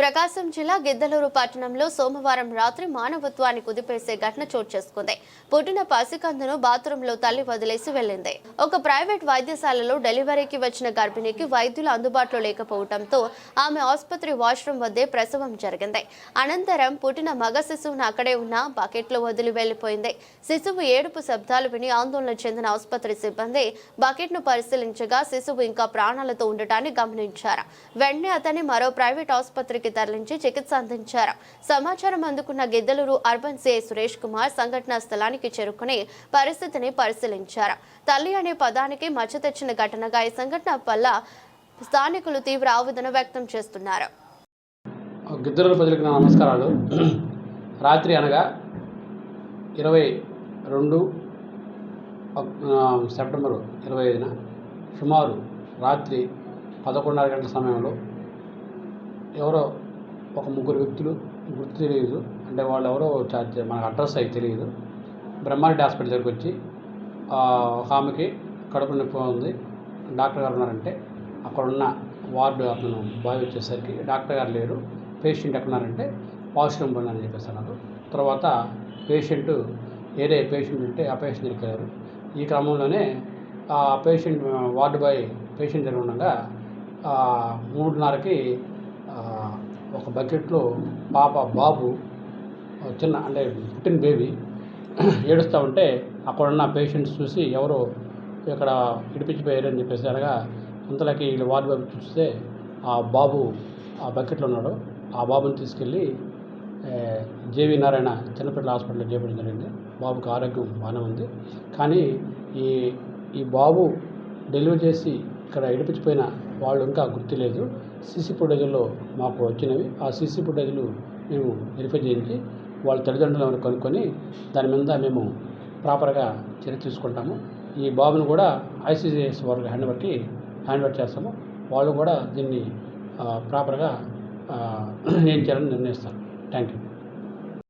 ప్రకాశం జిల్లా గిద్దలూరు పట్టణంలో సోమవారం రాత్రి మానవత్వాన్ని కుదిపేసే ఘటన చోటు చేసుకుంది. పుట్టిన పసికందును బాత్రూంలో తల్లి వదిలేసి వెళ్ళింది. ఒక ప్రైవేట్ వైద్యశాలలో డెలివరీకి వచ్చిన గర్భిణికి వైద్యులు అందుబాటులో లేకపోవడంతో ఆమె ఆసుపత్రి వాష్రూమ్ వద్దే ప్రసవం జరిగింది. అనంతరం పుట్టిన మగ శిశువును అక్కడే ఉన్న బకెట్లో వదిలి వెళ్ళిపోయింది శిశువు ఏడుపు శబ్దాలు విని ఆందోళన చెందిన ఆసుపత్రి సిబ్బంది బకెట్ను పరిశీలించగా శిశువు ఇంకా ప్రాణాలతో ఉండటాన్ని గమనించారు. వెంటనే అతన్ని మరో ప్రైవేట్ ఆసుపత్రికి తరలించి చికిత్స అందించారు. సమాచారం అందుకున్న గిద్దలూరు అర్బన్ సిఐ సురేష్ కుమార్ సంఘటనా స్థలానికి చేరుకుని పరిస్థితిని పరిశీలించారు. తల్లి అనే పదానికి మచ్చ తెచ్చిన ఘటనగా ఈ సంఘటన వల్ల స్థానికులు తీవ్ర ఆవేదన వ్యక్తం చేస్తున్నారు. ప్రజలకు నా నమస్కారాలు. రాత్రి అనగా ఇరవై రెండు సెప్టెంబరు ఇరవై ఐదున సుమారు రాత్రి పదకొండున్నర గంటల సమయంలో ఎవరో ఒక ముగ్గురు వ్యక్తులు గుర్తు తెలియదు. అంటే వాళ్ళు ఎవరో చార్జ్ మనకు అడ్రస్ అయితే తెలియదు. బ్రహ్మారెడ్డి హాస్పిటల్ దగ్గరికి వచ్చి ఒక ఆమెకి కడుపు నొప్పి ఉంది. డాక్టర్ గారు ఉన్నారంటే అక్కడున్న వార్డు అతను బాయ్ వచ్చేసరికి డాక్టర్ గారు లేరు. పేషెంట్ ఎక్కడున్నారంటే వాష్రూమ్ పోయినని చెప్పేసి అన్నారు. తర్వాత పేషెంట్ ఏరే పేషెంట్ ఉంటే ఆ పేషెంట్ దొరికారు ఈ క్రమంలోనే ఆ పేషెంట్ వార్డు బాయ్ పేషెంట్ దగ్గర ఉండగా మూడున్నరకి ఒక బకెట్లో పాప బాబు చిన్న అంటే పుట్టిన బేబీ ఏడుస్తూ ఉంటే అక్కడున్న పేషెంట్స్ చూసి ఎవరో ఇక్కడ ఇడిపించిపోయారు అని చెప్పేసి అనగా అంతలోకి వీళ్ళు వార్డు బాబు చూస్తే ఆ బాబు ఆ బకెట్లో ఉన్నాడు. ఆ బాబుని తీసుకెళ్ళి జేవి నారాయణ చిన్నపిల్లల హాస్పిటల్లో చేపడం జరిగింది. బాబుకి ఆరోగ్యం బాగానే ఉంది. కానీ ఈ ఈ బాబు డెలివరీ చేసి ఇక్కడ ఇడిపించిపోయిన వాళ్ళు ఇంకా గుర్తులేదు. సీసీ ఫుటేజ్లో మాకు వచ్చినవి. ఆ సీసీ ఫుటేజ్లు మేము వెరిఫై చేయించి వాళ్ళ తల్లిదండ్రులు కనుక్కొని దాని మీద మేము ప్రాపర్గా చర్య తీసుకుంటాము. ఈ బాబును కూడా ఐసీసీఎస్ వారికి హ్యాండ్ బట్టి హ్యాండ్ ఓవర్ చేస్తాము. వాళ్ళు కూడా దీన్ని ప్రాపర్గా ఏం చేయాలని నిర్ణయిస్తారు. Thank you